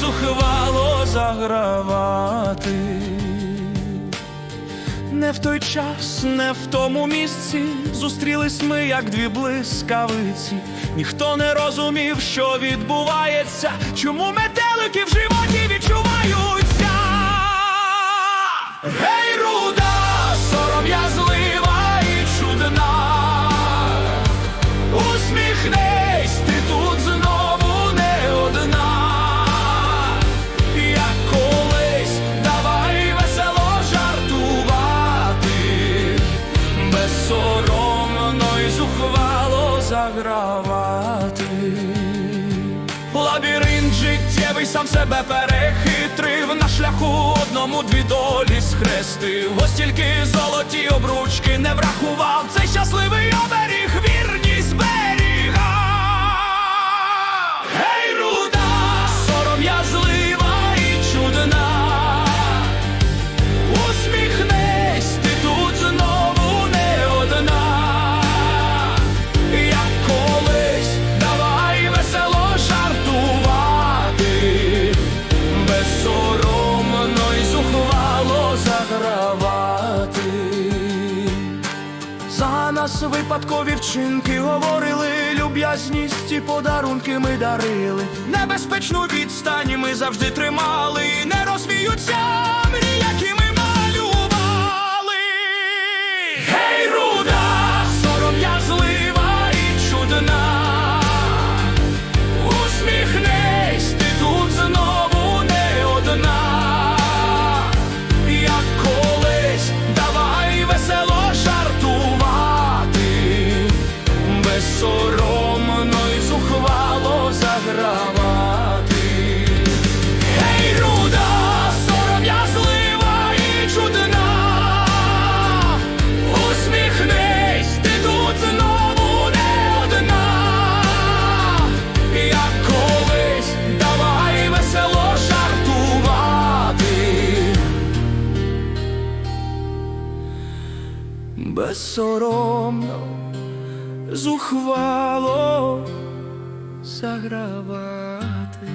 зухвало загравати. Не в той час, не в тому місці зустрілись ми, як дві блискавиці. Ніхто не розумів, що відбувається, чому метелики в животі відчуваються. Загравати. Лабіринт життєвий сам себе перехитрив на шляху одному дві долі схрестив. Ось тільки золоті обручки не врахував За нас випадкові вчинки говорили, люб'язність і подарунки ми дарили. Небезпечну відстань ми завжди тримали, не розвіються мрії, Безсоромно, зухвало загравати.